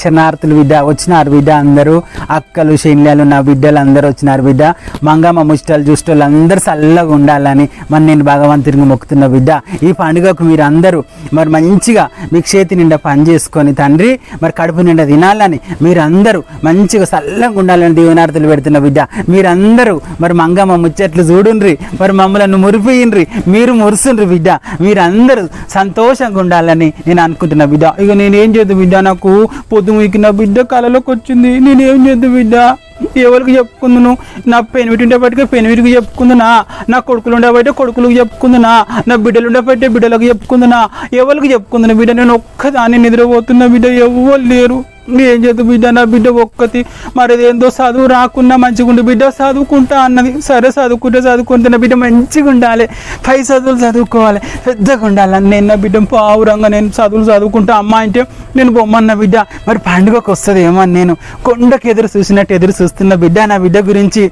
శరణార్థులు బిడ్డ వచ్చినారు బిడ్డ అందరూ. అక్కలు శైన్యాలు నా బిడ్డలు అందరూ వచ్చినారు బిడ్డ మంగమ్మ ముష్టలు చూస్టోళ్ళు అందరూ చల్లగా ఉండాలని మరి నేను భగవంతునికి మొక్కుతున్న బిడ్డ ఈ పండుగకు మీరు అందరూ మరి మంచిగా మీ చేతి నిండా పని చేసుకొని తండ్రి మరి కడుపు నిండా తినాలని మీరందరూ మంచిగా చల్లగా ఉండాలని దీవనార్థులు పెడుతున్న బిడ్డ మీరందరూ మరి మంగమ్మ ముచ్చట్లు చూడుండ్రి మరి మమ్మలను మురిపోయిండ్రి మీరు మురుసుండ్రి బిడ్డ మీరందరూ సంతోషంగా ఉండాలని నేను అనుకుంటున్నా బిడ్డ ఇక నేనేం చేద్దు బిడ్డ నాకు పొద్దు మీకు నా బిడ్డ కళలోకి వచ్చింది. నేనేం చేద్దు బిడ్డ? ఎవరికి చెప్పుకుందును? నా పెనిమిటి ఉండేపటికే పెనిమిటికి చెప్పుకుందునా? నా కొడుకులు ఉండేబట్టే కొడుకులకు చెప్పుకుందునా? నా బిడ్డలు ఉండేబట్టే బిడ్డలకు చెప్పుకుందునా? ఎవరికి చెప్పుకుందును బిడ్డ? నేను ఒక్కదాన్ని నిద్రపోతున్నా బిడ్డ. ఎవరు లేరు. ఏం చేద్దు బిడ్డ? నా బిడ్డ ఒక్కతి. మరి ఏందో చదువు రాకున్నా మంచిగా ఉండి బిడ్డ చదువుకుంటా అన్నది. సరే చదువుకుంటే చదువుకుంటే నా బిడ్డ మంచిగా ఉండాలి పై చదువులు చదువుకోవాలి. పెద్దగా ఉండాలి నేను నా బిడ్డ పావురంగా నేను చదువులు చదువుకుంటా. అమ్మ అంటే నేను బొమ్మన్న బిడ్డ. మరి పండుగకు వస్తుంది ఏమని నేను కొండకు ఎదురు చూసినట్టు ఎదురు చూస్తున్న బిడ్డ. నా బిడ్డ గురించి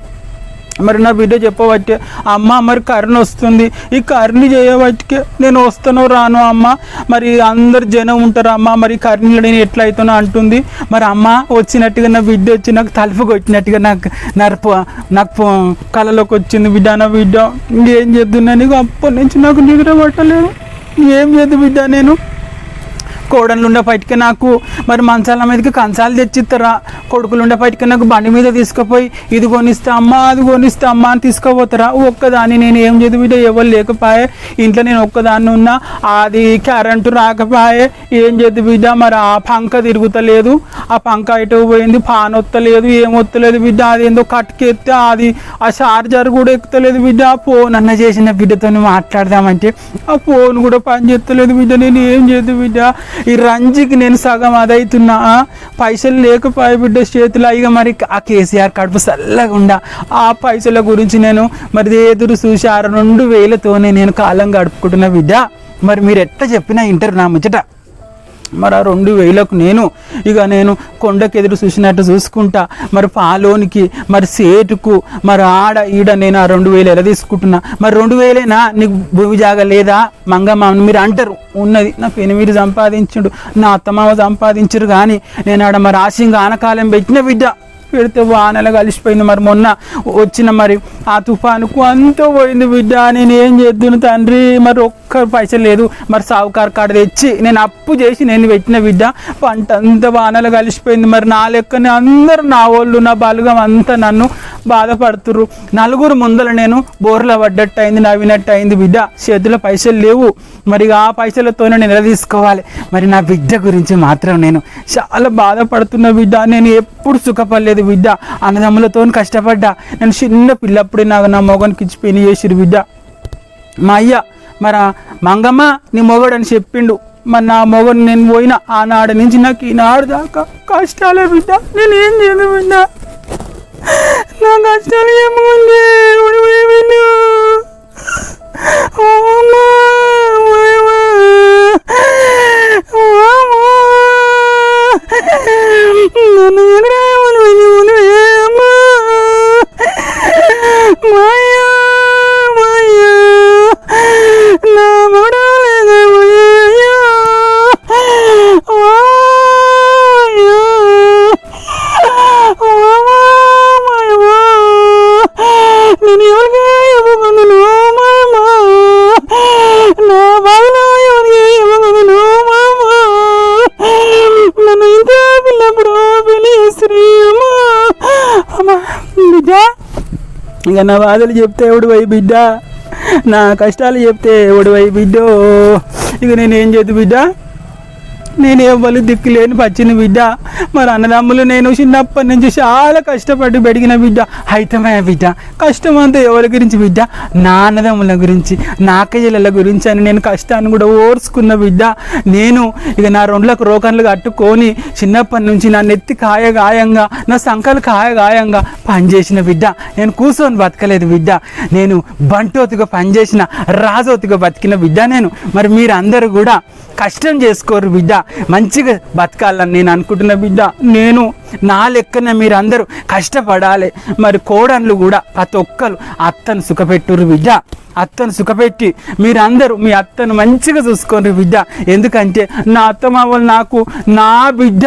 మరి నా బిడ్డ చెప్పబట్టే అమ్మ మరి కరుణ వస్తుంది. ఈ కరుణ చేయబట్టికే నేను వస్తాను రాను అమ్మ. మరి అందరు జనం ఉంటారు అమ్మ. మరి కరుణలో నేను ఎట్లా అవుతానో అంటుంది. మరి అమ్మ వచ్చినట్టుగా నా బిడ్డ వచ్చి నాకు తలుపు కొట్టినట్టుగా నాకు నరపు నాకు కళలోకి వచ్చింది. బిడ్డ నా బిడ్డ ఏం చేద్దున్నా నీకు? అప్పటి నుంచి నాకు నిద్ర పట్టలేదు. ఏం చేద్దు బిడ్డ నేను? కోడళ్ళు ఉండేపటికి నాకు మరి మంచాల మీదకి కంచాలు తెచ్చిస్తారా కొడుకులు ఉండేపటికి నాకు బండి మీద తీసుకుపోయి ఇది కొనిస్తా అమ్మా అది కొనిస్తా అమ్మా అని తీసుకుపోతారా? ఒక్కదాన్ని నేను ఏం చదివితే ఎవరు లేకపోయే. ఇంట్లో నేను ఒక్కదాన్ని ఉన్నా అది కరెంటు రాకపోయే. ఏం చేద్దు బిడ్డ మరి ఆ పంక తిరుగుతలేదు. ఆ పంక ఇటు పోయింది? పాన్ వత్తలేదు ఏం వత్తలేదు బిడ్డ? అది ఏందో కట్టుకెత్తే అది ఆ చార్జర్ కూడా ఎక్కుతలేదు బిడ్డ. ఆ ఫోన్ అన్న చేసిన బిడ్డతో మాట్లాడదామంటే ఆ ఫోన్ కూడా పని చేస్తలేదు బిడ్డ నేను ఏం చేద్దు బిడ్డ? ఈ రంజికి నేను సగం అదైతున్నా. పైసలు లేకపోయి బిడ్డ చేతిలో. ఇక మరి ఆ కేసీఆర్ కడుపు చల్లగా ఆ పైసల గురించి నేను మరి ఎదురు చూసి ఆ రెండు వేలతోనే నేను కాలం గడుపుకుంటున్న బిడ్డ. మరి మీరు ఎట్లా చెప్పినా ఇంటర్ నా ముచ్చట. మరి ఆ రెండు వేలకు నేను ఇక నేను కొండకెదురు చూసినట్టు చూసుకుంటా. మరి పాలోనికి మరి సేటుకు మరి ఆడ ఈడ నేను ఆ రెండు వేలు ఎలా తీసుకుంటున్నా? మరి రెండు వేలేనా? నీకు భూమి జాగ లేదా? మంగమ్మ మీరు అంటారు. ఉన్నది. నా పెనిమిడి సంపాదించుడు. నా అత్తమామ సంపాదించరు కానీ నేను ఆడ మరి ఆశంగా ఆనకాలం పెట్టిన బిడ్డ. పెడితే వానలు కలిసిపోయింది. మరి మొన్న వచ్చిన మరి ఆ తుఫానుకు అంతా పోయింది బిడ్డ. నేను ఏం చేద్దును తండ్రి? మరి ఒక్క పైసలు లేదు. మరి సావుకారు కాడ తెచ్చి నేను అప్పు చేసి నేను పెట్టిన బిడ్డ పంట అంతా వానలు కలిసిపోయింది. మరి నా లెక్కనే అందరు నా వాళ్ళు నా బలుగం అంతా నన్ను బాధపడుతుర్రు. నలుగురు ముందర నేను బోర్ల పడ్డట్టు అయింది నవ్వినట్టు అయింది బిడ్డ. చేతిలో పైసలు లేవు. మరి ఆ పైసలతోనే నేను ఎలా తీసుకోవాలి మరి నా బిడ్డ గురించి మాత్రం నేను చాలా బాధపడుతున్న బిడ్డ. నేను ఎప్పుడు సుఖపడలేదు బిడ్డ. అన్నదమ్ములతో కష్టపడ్డా. నేను చిన్న పిల్లప్పుడే నాకు నా మొగనికి ఇచ్చి పెళ్ళి చేసిరు బిడ్డ. మా అయ్య మరి మంగమ్మ నీ మొగడు అని చెప్పిండు. మరి నా మొగడు నేను పోయిన ఆనాడు నుంచి నాకు ఈనాడు దాకా కష్టాలే బిడ్డ. నేను ఏం చేయను బిడ్డ. నా కష్టాలు ఏముంది ఉడిపోయి అమ్మా అమ్మా నన్ను ఎక్కడ అమ్మా మాయా మాయా నా మడలేదా మాయా మాయా మాయా నేను ఎవరికి ఇవ్వగలను మాయమా నా బావిలో ఎవరికి ఇవ్వగలను మాయమా నన్ను ఇంత పిల్లప్పుడు పెళ్ళి చేసి అమ్మా అమ్మా బిడ్డ ఇక నా బాధలు చెప్తే ఎవడువై బిడ్డ. నా కష్టాలు చెప్తే ఎవడు వై బిడ్డో. ఇక నేను ఏం చేద్దు బిడ్డ? నేను ఎవ్వరు దిక్కు లేని పచ్చిన బిడ్డ. మరి అన్నదమ్ములు నేను చిన్నప్పటి నుంచి చాలా కష్టపడి పెరిగిన బిడ్డ. అయితమే బిడ్డ కష్టం అంతా ఎవరి గురించి బిడ్డ? నాన్నదమ్ముల గురించి నా గురించి అని నేను కష్టాన్ని కూడా ఓర్చుకున్న బిడ్డ. నేను ఇక నా రెండులకు రోకన్లు కట్టుకొని చిన్నప్పటి నుంచి నా నెత్తి కాయ గాయంగా నా సంకలు కాయ గాయంగా పనిచేసిన బిడ్డ. నేను కూర్చొని బతకలేదు బిడ్డ. నేను బంటోతిగా పనిచేసిన రాజోతిగా బతికిన బిడ్డ నేను. మరి మీరందరూ కూడా కష్టం చేసుకోరు బిడ్డ. మంచిగా బతకాలని నేను అనుకుంటున్న బిడ్డ. నేను నా లెక్కన మీరందరూ కష్టపడాలి. మరి కోడన్లు కూడా ప్రతి ఒక్కరు అత్తను సుఖపెట్టురు బిడ్డ. అత్తను సుఖపెట్టి మీరందరూ మీ అత్తను మంచిగా చూసుకోండి బిడ్డ. ఎందుకంటే నా అత్తమావలు నాకు నా బిడ్డ.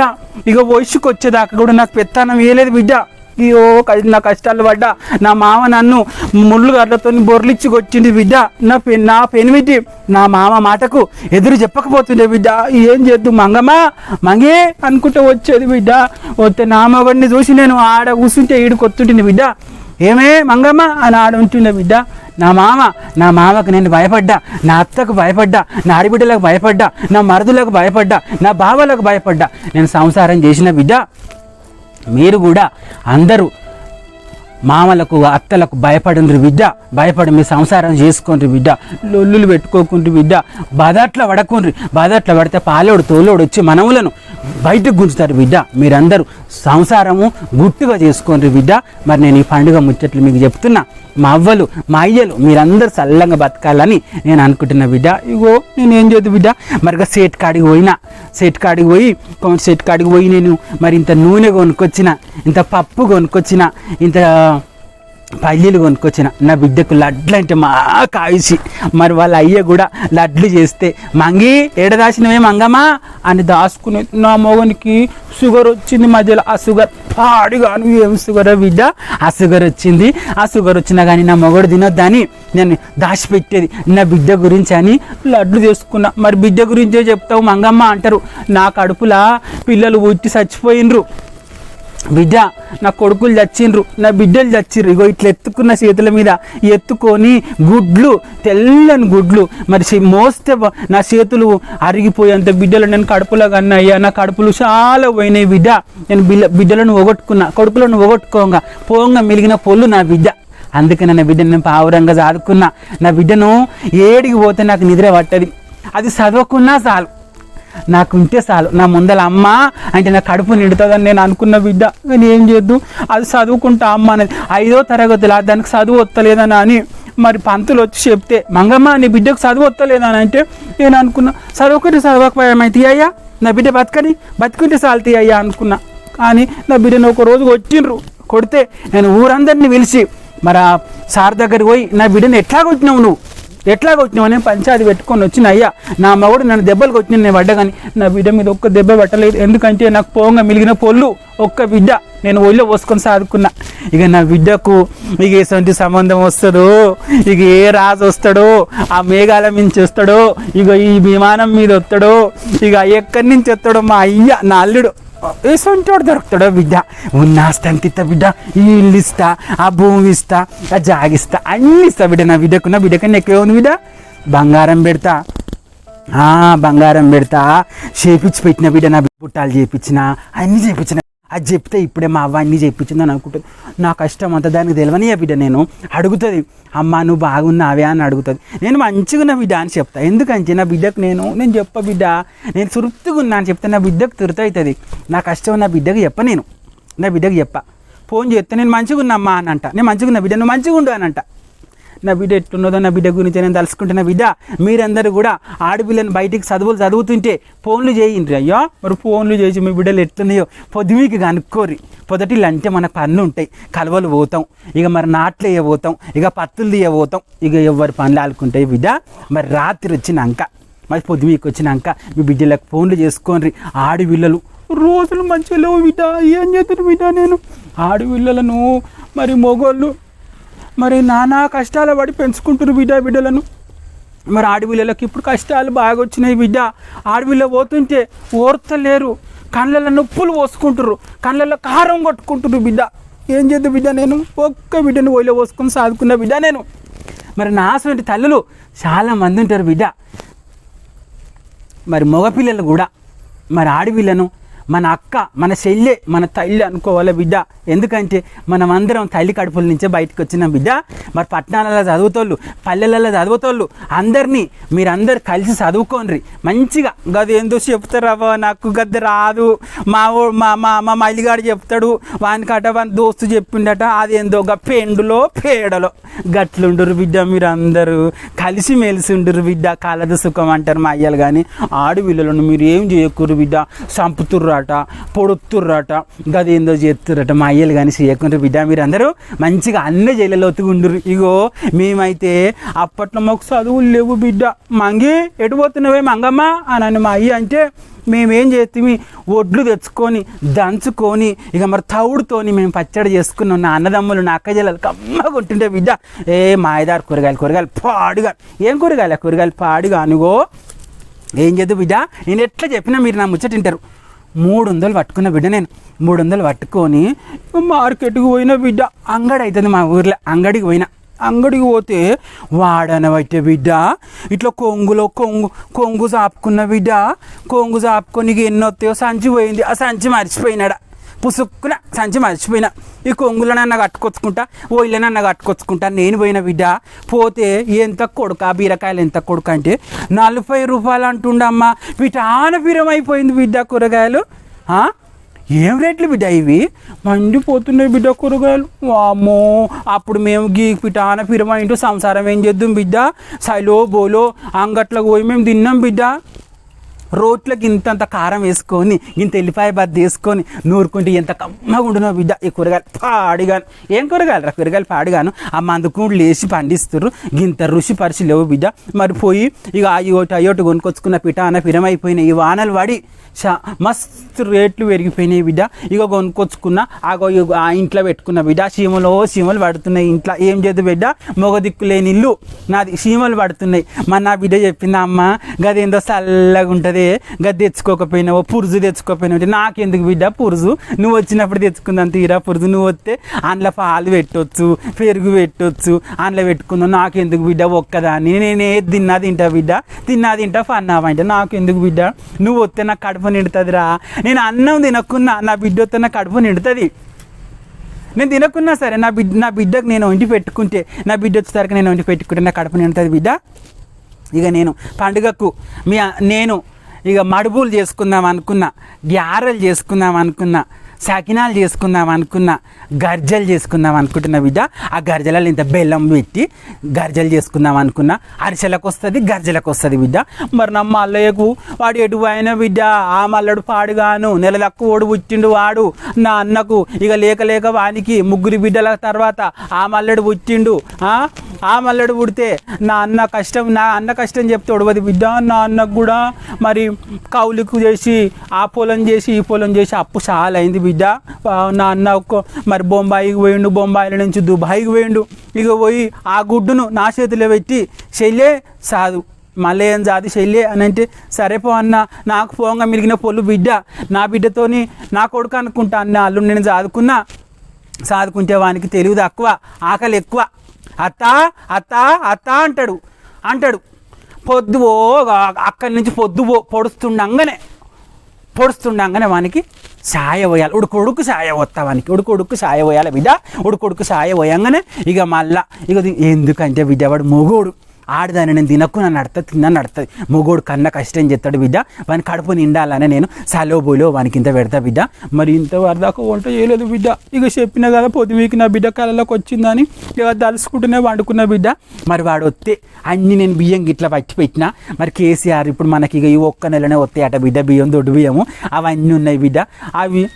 ఇక వయసుకు వచ్చేదాకా కూడా నాకు పెత్తానం వేయలేదు బిడ్డ. అయ్యో నా కష్టాలు పడ్డా. నా మామ నన్ను ముళ్ళు గడ్డతో బొర్లిచ్చి కొట్టింది బిడ్డ. నా పె నా పెనిమిటి నా మామ మాటకు ఎదురు చెప్పకపోతుండే బిడ్డ. ఏం చేద్దు మంగమా మంగే అనుకుంటూ వచ్చేది బిడ్డ. వస్తే నా మగడిని చూసి నేను ఆడ కూర్చుంటే ఈడుకొత్తుంటుంది బిడ్డ. ఏమే మంగమ్మ? అని ఆడ ఉంటుండే బిడ్డ. నా మామ నా మామకు నేను భయపడ్డా. నా అత్తకు భయపడ్డా. నా ఆడిబిడ్డలకు భయపడ్డా. నా మరుదులకు భయపడ్డా. నా బావలకు భయపడ్డా. నేను సంసారం చేసిన బిడ్డ. మీరు కూడా అందరూ మామలకు అత్తలకు భయపడిండ్రు బిడ్డ. భయపడి మీ సంసారం చేసుకోండి బిడ్డ. లొల్లులు పెట్టుకోకుండ్రి బిడ్డ. బాధట్ల పడకుండ్రి. బాధట్ల పడితే పాలోడు తోలోడు వచ్చి మనములను బయటకు గుంజుతారు బిడ్డ. మీరందరూ సంసారము గుట్టుగా చేసుకోండి బిడ్డ. మరి నేను ఈ పండుగ ముచ్చట్లు మీకు చెప్తున్నా. మా అవ్వలు మా అయ్యలు మీరందరూ చల్లంగా బతకాలని నేను అనుకుంటున్నా బిడ్డ. ఇగో నేను ఏం చేయదు బిడ్డ? మరిగా సేట్ కాడికి పోయినా. సేట్ కాడికి పోయి కొంచెం సేట్ కాడికి పోయి నేను మరి ఇంత నూనె కొనుక్కొచ్చిన ఇంత పప్పు కొనుక్కొచ్చిన ఇంత పల్లీలు కొనుక్కొచ్చిన. నా బిడ్డకు లడ్లు అంటే మా కాయిసి మరి వాళ్ళ అయ్య కూడా లడ్లు చేస్తే మంగి ఏడ దాచినవే మంగమ్మా? అని దాచుకుని నా మొగనికి షుగర్ వచ్చింది మధ్యలో ఆ షుగర్ పాడుగాను ఏం షుగర్ బిడ్డ? ఆ షుగర్ వచ్చింది. ఆ షుగర్ వచ్చినా కానీ నా మొగడు తినొద్దని నేను దాచిపెట్టేది. నా బిడ్డ గురించి అని లడ్లు చేసుకున్నా. మరి బిడ్డ గురించే చెప్తావు మంగమ్మ అంటారు. నా కడుపులా పిల్లలు పుట్టి చచ్చిపోయినరు. బిడ్డ నా కొడుకులు చచ్చిండ్రు నా బిడ్డలు చచ్చిండ్రు. ఇగో ఇట్లా ఎత్తుకున్న చేతుల మీద ఎత్తుకొని గుడ్లు తెల్లని గుడ్లు మరి మోస్తే నా చేతులు అరిగిపోయేంత బిడ్డలు నేను కడుపులో కన్నా అయ్యా నా కడుపులు చాలా పోయినాయి బిడ్డ. నేను బిడ్డ బిడ్డలను ఒగొట్టుకున్నా కొడుకులను ఒగొట్టుకోగా పోంగా మిలిగిన పొల్లు నా బిడ్డ. అందుకని నా బిడ్డను నేను పావురంగా చాదుకున్నా. నా బిడ్డను ఏడికి పోతే నాకు నిద్ర పట్టది. అది చదవకున్నా చాలు. నాకు ఉంటే చాలు. నా ముందల అమ్మ అంటే నా కడుపు నిండుతుందని నేను అనుకున్న బిడ్డ. నేను ఏం చేద్దు? అది చదువుకుంటా అమ్మ అనేది. ఐదో తరగతిలా దానికి చదువు వస్తలేదని అని మరి పంతులు వచ్చి చెప్తే మంగమ్మ నీ బిడ్డకు చదువు వస్తలేదని అంటే నేను అనుకున్నా. చదువుకుంటే చదవకపోయామైతే అయ్యా నా బిడ్డ బతకని బతుకుంటే చాలు అయ్యా అనుకున్నా. కానీ నా బిడ్డను ఒక రోజు కొట్టిండ్రు. కొడితే నేను ఊరందరిని పిలిచి మరి ఆ సార్ దగ్గరికి పోయి నా బిడ్డను ఎట్లా కొట్టినావు నువ్వు? ఎట్లా కొట్టినావు అని పంచాయతీ పెట్టుకొని వచ్చిన అయ్యా నా మగుడు నన్ను దెబ్బలు కొట్టిన నేను పడ్డా కానీ నా బిడ్డ మీద ఒక్క దెబ్బ పెట్టలేదు. ఎందుకంటే నాకు పోంగా మిలిగిన పొల్లు ఒక్క బిడ్డ నేను ఒళ్ళో పోసుకొని సాదుకున్నా. ఇక నా బిడ్డకు ఇక ఎటువంటి సంబంధం వస్తుందో ఇక ఏ రాజు వస్తాడో ఆ మేఘాల మించి వస్తాడో ఇక ఈ విమానం మీద వస్తాడో ఇక ఎక్కడి నుంచి వస్తాడో మా అయ్య నా అల్లుడు. వేసొంటోడు దొరుకుతాడో బిడ్డ ఉన్న ఆస్తి అంత బిడ్డ ఈ ఇల్లు ఇస్తా ఆ భూమి ఇస్తా ఆ జాగిస్తా అన్ని ఇస్తా బిడ్డ నా బిడ్డకున్న బిడ్డకన్నా బిడ్డ ఎక్కువ ఉంది బిడ్డ బంగారం పెడతా ఆ, బంగారం పెడతా చేపించి పెట్టిన బిడ్డ నా పుట్టాలు చేపించిన అన్ని చేపించిన అది చెప్తే ఇప్పుడే మా అవ్వ అన్ని చెప్పించిందని అనుకుంటుంది. నా కష్టం అంతా దానికి తెలియని బిడ్డ నేను. అడుగుతుంది అమ్మ నువ్వు బాగున్నావే అని అడుగుతుంది. నేను మంచిగా ఉన్న బిడ్డ అని చెప్తా. ఎందుకంటే నా బిడ్డకు నేను నేను చెప్ప బిడ్డ నేను తృప్తిగా ఉన్నా అని చెప్తే నా బిడ్డకు తురుత అవుతుంది. నా కష్టం నా బిడ్డకు చెప్ప నేను. నా బిడ్డకు చెప్ప. ఫోన్ చేస్తే నేను మంచిగా ఉన్నమ్మా అని అంట. నేను మంచిగా ఉన్న బిడ్డ నువ్వు మంచిగా ఉండు అని అంట. నా బిడ్డ ఎట్లున్నదో నా బిడ్డ గురించి నేను తలుసుకుంటున్న బిడ్డ మీరందరూ కూడా ఆడపిల్లని బయటికి చదువులు చదువుతుంటే ఫోన్లు చేయండి అయ్యో మరి ఫోన్లు చేసి మీ బిడ్డలు ఎట్లున్నాయో పొద్దుమీకి కనుక్కోరి పొదటిలు అంటే మన పనులు ఉంటాయి. కలవలు పోతాం. ఇక మరి నాట్లు వేయబోతాం. ఇక పత్తులు తీయబోతాం. ఇక ఎవరి పనులు ఆడుకుంటాయి బిడ్డ. మరి రాత్రి వచ్చినాక మరి పొద్దుమీకి వచ్చినాక మీ బిడ్డలకు ఫోన్లు చేసుకోండి. ఆడపిల్లలు రోజులు మంచిగా లేవు బిడ్డ. ఏం చేస్తారు బిడ్డ నేను? ఆడపిల్లలను మరి మొగోళ్ళు మరి నానా కష్టాలు పడి పెంచుకుంటారు బిడ్డ బిడ్డలను. మరి ఆడవిళ్ళకి ఇప్పుడు కష్టాలు బాగా వచ్చినాయి బిడ్డ. ఆడవిళ్ళ పోతుంటే ఓర్తలేరు. కళ్ళల్లో నొప్పులు పోసుకుంటారు కళ్ళల్లో కారం కొట్టుకుంటారు బిడ్డ. ఏం చేద్దు బిడ్డ నేను? ఒక్క బిడ్డను ఒయిలో పోసుకొని సాదుకున్న బిడ్డ నేను. మరి నా అసలు తల్లులు చాలా మంది ఉంటారు బిడ్డ. మరి మగపిల్లలు కూడా. మరి ఆడపిల్లను మన అక్క మన చెల్లె మన తల్లి అనుకోవాలి బిడ్డ? ఎందుకంటే మనం అందరం తల్లి కడుపుల నుంచే బయటకు వచ్చిన బిడ్డ. మరి పట్టణాలలో చదువుతోళ్ళు పల్లెలలో చదువుతోళ్ళు అందరినీ మీరందరు కలిసి చదువుకోండి మంచిగా గది ఏందో చెప్తారవ్వ నాకు గద్ద రాదు. మా మా మా మా మల్లిగాడు చెప్తాడు వానికట వాని దోస్తు చెప్పిండట అది ఏందో ఒక పెండులో పేడలో. గట్లుండరు బిడ్డ మీరు అందరూ కలిసి మెలిసి ఉండరు బిడ్డ. కలదు సుఖం అంటారు మా అయ్యలు కానీ ఆడపిల్లలను మీరు ఏం చేయకూరు బిడ్డ? చంపుతుర్రట పొడుతుర్రట గదేందో చేస్తుర్రట మా అయ్యలు కానీ చేయకుండా బిడ్డ మీరు అందరూ మంచిగా అన్ని జైలలోతుగా ఉండురు ఇగో మేమైతే అప్పట్లో మాకు చదువులు లేవు బిడ్డ. మంగి ఎటు పోతున్నావే మంగమ్మ? అని మా అయ్య అంటే మేమేం చేస్తామి ఒడ్లు తెచ్చుకొని దంచుకొని ఇక మరి తవుడుతోని మేము పచ్చడి చేసుకున్నాం. నా అన్నదమ్ములు నా అక్క జిల్లలు కమ్మగా ఉంటుంటే బిడ్డ ఏ మాయదారు కూరగాయలు కూరగాయలు పాడుగా. ఏం కూరగాయలు? కూరగాయలు పాడుగా అనుగో ఏం చేద్దు బిడ్డ? నేను ఎట్లా చెప్పినా మీరు నా ముచ్చటింటారు మూడు వందలు పట్టుకున్న బిడ్డ నేను. మూడు వందలు పట్టుకొని మార్కెట్కి పోయిన బిడ్డ. అంగడి అవుతుంది మా ఊర్లో. అంగడికి పోయిన. అంగడికి పోతే వాడనవైతే బిడ్డ. ఇట్లా కొంగులో కొంగు కొంగు చాపుకున్న బిడ్డ. కొంగు చాపుకొని ఎన్ని వస్తాయో సంచి పోయింది. ఆ సంచి మర్చిపోయినాడా? పుసుక్కున సంచి మర్చిపోయినా. ఈ కొంగులనన్నా కట్టుకొచ్చుకుంటా ఓ ఇళ్ళనన్నా కట్టుకొచ్చుకుంటా. నేను పోయిన బిడ్డ పోతే ఎంత కొడుక బీరకాయలు ఎంత కొడుక అంటే నలభై రూపాయలు అంటుండమ్మా. పిటాన పిరమైపోయింది బిడ్డ కూరగాయలు. ఏం రేట్లు బిడ్డ ఇవి? మండిపోతున్నాయి బిడ్డ కూరగాయలు. వామ్మో అప్పుడు మేము గీ పిటాన పిరమ ఇంటూ సంసారం ఏం చేద్దాం బిడ్డ? సైలో బోలో అంగట్లకు పోయి మేము తిన్నాం బిడ్డ. రోట్లోకి ఇంతంత కారం వేసుకొని ఇంత ఎల్లిపాయ బద్ద వేసుకొని నూరుకుంటే ఎంత కమ్మగా ఉండునో బిడ్డ. ఈ కూరగాయలు పాడిగాను. ఏం కూరగాయలు రా కూరగాయలు పాడిగాను. ఆ మందుకుండు లేచి పండిస్తారు ఇంత రుచి పరిచి లేవు బిడ్డ. మరి పోయి ఇక అయ్యోటి అయ్యోటి కొనుక్కొచ్చుకున్న పిట అన్న పిరమైపోయినాయి. ఈ వానలు పడి చా మస్తు రేట్లు పెరిగిపోయినాయి బిడ్డ. ఇక కొనుక్కొచ్చుకున్న ఆగో ఇగో ఆ ఇంట్లో పెట్టుకున్న బిడ్డ. చీమలో చీమలు పడుతున్నాయి ఇంట్లో. ఏం చేద్దు బిడ్డ? మొగ దిక్కు లేని ఇల్లు. నాది చీమలు పడుతున్నాయి. మన నా బిడ్డ చెప్పింది అమ్మ గదేందో చల్లగా ఉంటుంది గది తెచ్చుకోకపోయినావు? పురుజు తెచ్చుకోకపోయినావు? అంటే నాకెందుకు బిడ్డ పురుజు? నువ్వు వచ్చినప్పుడు తెచ్చుకుందాం తీరా పురుజు. నువ్వు వస్తే అందులో పాలు పెట్టొచ్చు పెరుగు పెట్టొచ్చు అందులో పెట్టుకుందాం. నాకెందుకు బిడ్డ ఒక్కదాన్ని? నేనే తిన్నా తింటా బిడ్డ. తిన్నా తింటా ఫన్నావా అంటే నాకెందుకు బిడ్డ? నువ్వు వస్తే నాకు కడుపు నిండుతుందిరా. నేను అన్నం తినకున్నా నా బిడ్డ వస్తే నా కడుపు నిండుతుంది. నేను తినకున్నా సరే నా బిడ్డ నా బిడ్డకు నేను వండి పెట్టుకుంటే నా బిడ్డ వచ్చేసరికి నేను వండి పెట్టుకుంటే నా కడుపు నిండుతుంది బిడ్డ. ఇక నేను పండుగకు మీ నేను ఇక మడుపులు చేసుకుందాం అనుకున్నా గ్యారెలు చేసుకుందాం అనుకున్నా సకినాలు చేసుకుందాం అనుకున్న గర్జలు చేసుకుందాం అనుకుంటున్నా బిడ్డ ఆ గర్జలలో ఇంత బెల్లం పెట్టి గర్జలు చేసుకుందాం అనుకున్న అరిసెలకు వస్తుంది గర్జలకు వస్తుంది బిడ్డ. మరి నా మల్లయ్యకు వాడు ఎటు అయినా బిడ్డ ఆ మల్లడు పాడుగాను నెల తక్కువ ఓడు పుట్టిండు వాడు నా అన్నకు ఇక లేక లేక వానికి ముగ్గురు బిడ్డల తర్వాత ఆ మల్లడు పుట్టిండు ఆ? మల్లడు పుడితే నా అన్న కష్టం నా అన్న కష్టం చెప్తే ఉడవది బిడ్డ నా అన్నకు కూడా. మరి కౌలుకు చేసి ఆ పొలం చేసి ఈ పొలం చేసి అప్పు చాలా అయింది బిడ్డ నా అన్న మరి బొంబాయికి పోయిండు బొంబాయిల నుంచి దుబాయ్కి పోయిండు. ఇక పోయి ఆ గుడ్డును నా చేతిలో పెట్టి చెల్లే సాదు మళ్ళీ ఏం జాతి శైలి అని అంటే సరే పో అన్న నాకు పోంగా మిలిగిన పొల్లు బిడ్డ నా బిడ్డతోని నా కొడుకు అనుకుంటా అన్న అల్లుడు నేను చదువుకున్నా సాదుకుంటే వానికి తెలివి తక్కువ ఆకలి ఎక్కువ. అత్త అత్త అత్త అంటాడు. అంటాడు. పొద్దువో అక్కడి నుంచి పొద్దు పొడుస్తుండగానే పొడుస్తుండగానే వానికి సాయ పోయాలి ఉడుకొడుకు సాయ పోతా వానికి ఉడుకొడుకు సాయ పోయాలి బిడ్డ ఉడుకొడుకు సాయ పోయంగానే ఇక మళ్ళా ఇక ఇది ఎందుకంటే బిడ్డ వాడు మొగోడు ఆడదాన్ని నేను తినకు నన్ను నడుతుంది తిన్నాను నడుతుంది మొగోడు కన్న కష్టం చేస్తాడు బిడ్డ. వాని కడుపు నిండాలని నేను సలోబోలో వానికి ఇంత పెడతా బిడ్డ. మరి ఇంత వరదాకా వంట చేయలేదు బిడ్డ. ఇక చెప్పిన కదా పొద్దుమీకి నా బిడ్డ కళలోకి వచ్చిందని ఇక దలుచుకుంటూనే వండుకున్న బిడ్డ. మరి వాడు వస్తే అన్ని నేను బియ్యం గిట్లా పట్టి పెట్టిన. మరి కేసీఆర్ ఇప్పుడు మనకి ఇక ఈ ఒక్క నెలనే వస్తాయట బిడ్డ. బియ్యం దొడ్డు బియ్యము. అవన్నీ ఉన్నాయి బిడ్డ. అవి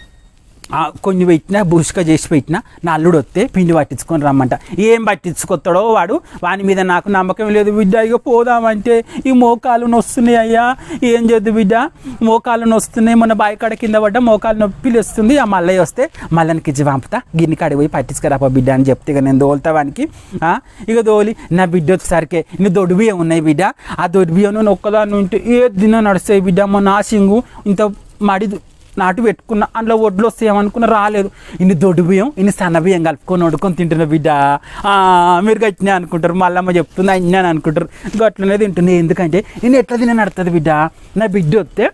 కొన్ని పెట్టినా బురుసుక చేసి పెట్టినా నా అల్లుడు వస్తే పిండి పట్టించుకొని రమ్మంట. ఏం పట్టించుకొస్తాడో వాడు వాని మీద నాకు నమ్మకం లేదు బిడ్డ ఇక పోదామంటే ఈ మోకాలు నొస్తున్నాయి అయ్యా. ఏం చేద్దు బిడ్డ? మోకాలు నొస్తున్నాయి మన బాయికాడ కింద పడ్డ మోకాలు నొప్పిలు వస్తుంది ఆ మల్లయ్య వస్తే మల్లనికి ఇచ్చి పంపుతా. గిన్నె కాడికి పోయి పట్టించుకురాపా బిడ్డ అని చెప్తే ఇక నేను దోలుతా వానికి. ఇక దోలి నా బిడ్డ వచ్చేసరికి నీ దొడ్డు బియ్యం ఉన్నాయి బిడ్డ. ఆ దొడ్డు బియ్యం నేను ఒక్కదాన్ని ఉంటే ఏ దిన నడుస్తాయి బిడ్డ? మొన్న ఆశింగు ఇంత మడి నాటు పెట్టుకున్న అందులో వడ్లు వస్తాయేమనుకున్న రాలేదు. ఇన్ని దొడ్డు బియ్యం ఇన్ని సన్న బియ్యం కలుపుకొని వండుకొని తింటున్న బిడ్డ. మీరు గట్టినే అనుకుంటారు. మళ్ళమ్మ చెప్తుంది అయినా అని అనుకుంటారు. గట్లనే తింటుంది. ఎందుకంటే నేను ఎట్లా తిన నడుతుంది బిడ్డ? నా బిడ్డ వస్తే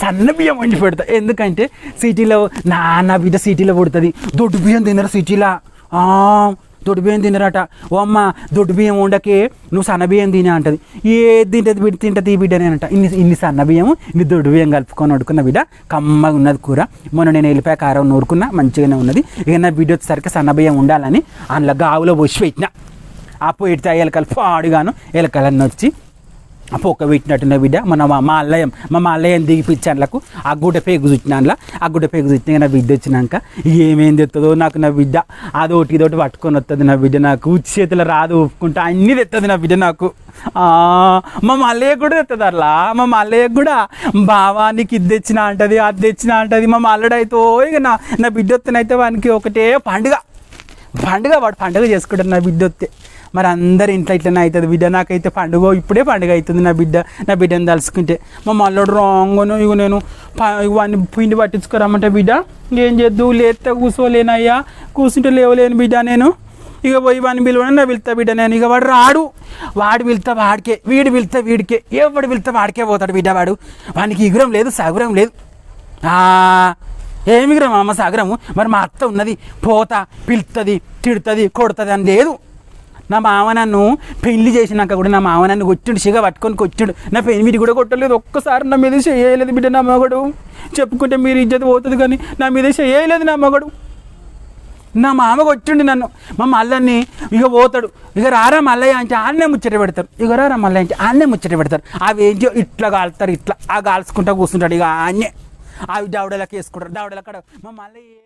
సన్న బియ్యం వండి పెడతా. ఎందుకంటే సిటీలో నా నా బిడ్డ సిటీలో పుడుతుంది. దొడ్డు బియ్యం తినరు సిటీలో. దొడ్డు బియ్యం తినరట. ఓ అమ్మ దొడ్డు బియ్యం ఉండకే నువ్వు సన్న బియ్యం తినే అంటది. ఏ తింటది బిడ్డ? తింటది ఈ బిడ్డనే అంట ఇన్ని ఇన్ని సన్న బియ్యం ఇన్ని దొడ్డు బియ్యం కలుపుకొని వండుకున్న బిడ్డ కమ్మగా ఉన్నది కూర. మొన్న నేను వెళ్ళిపోయా కారం నూరుకున్నా మంచిగానే ఉన్నది. ఇక నా బిడ్డ వచ్చేసరికి సన్న బియ్యం ఉండాలని అందులో గావులో పోసి పెట్టిన. ఆ పోయితే ఎలకలు పాడుగాను ఎలకలన్నీ వచ్చి ఆ పెట్టినట్టున్న బిడ్డ మన మా ఆలయం అల్లయం మా ఆలయం అల్లయం ఆ గుడ్డ పేగు చుట్టినానులా ఆ గుడ్డ పేగు చుట్టిన నా బిడ్డ వచ్చినాక ఏమేం తెస్తుందో నాకు నా బిడ్డ అదోటి ఇదోటి పట్టుకొని వస్తుంది నా బిడ్డ నాకు చేతులు చేతిలో రాదు ఒప్పుకుంటా అన్నీ తెస్తుంది నా బిడ్డ నాకు మా మల్లయ్య కూడా తెస్తుంది అట్లా మా మల్లయ్య కూడా బావా నీకు ఇది తెచ్చిన అంటది అది తెచ్చిన అంటది మా మల్లడైతే ఇక నా నా బిడ్డ వస్తేనైతే వానికి ఒకటే పండుగ పండుగ వాడు పండుగ చేసుకుంటాడు నా బిడ్డ వస్తే మరి అందరి ఇంట్లో ఇట్లనే అవుతుంది. బిడ్డ నాకైతే పండుగ ఇప్పుడే పండుగ అవుతుంది నా బిడ్డ. నా బిడ్డను తలుసుకుంటే. మా మల్లోడు రాంగ్ను ఇక నేను ఇవన్నీ పిండి పట్టించుకోరమ్మంటే బిడ్డ ఏం చేద్దు? లేస్తే కూర్చోలేనయ్యా కూర్చుంటే లేవలేను బిడ్డ నేను. ఇక పోయి వాడిని పిలువని నా పిలుతా బిడ్డ నేను. ఇక వాడు రాడు. వాడు పిలుతా వాడికే. వీడు పిలుతా వీడికే. ఎవడు పిలుతా వాడికే పోతాడు బిడ్డ వాడు. వానికి ఇగురం లేదు సగురం లేదు. ఆ, ఏమి గ్రహం అమ్మ సగరము మరి మా అత్త ఉన్నది పోతా పిలుతుంది తిడుతుంది కొడుతుంది అని లేదు. నా మామ నన్ను పెళ్ళి చేసినాక కూడా నా మామ నన్ను కొట్టిండు సిగ పట్టుకొని కొట్టిండు. నా పెనిమిటి కూడా కొట్టలేదు ఒక్కసారి నా మీద చేయలేదు బిడ్డ నా మగడు. చెప్పుకుంటే మీరు ఇజ్జత పోతుంది కానీ నా మీద చేయలేదు నా మగడు. నా మామ కొట్టిండు నన్ను. మా మల్లన్ని ఇక పోతాడు. ఇక రారా మల్లయ్య అంటే ఆన్నే ముచ్చట పెడతారు. ఇక రారా మల్లయ్య అంటే ఆన్నే ముచ్చట పెడతారు. అవి ఏంటో ఇట్లా కాలుతారు ఇట్లా. ఆ కాల్చుకుంటా కూర్చుంటాడు ఇక ఆన్నే. అవి దవడలకు వేసుకుంటారు దవడల కాడ మా మల్లయ్య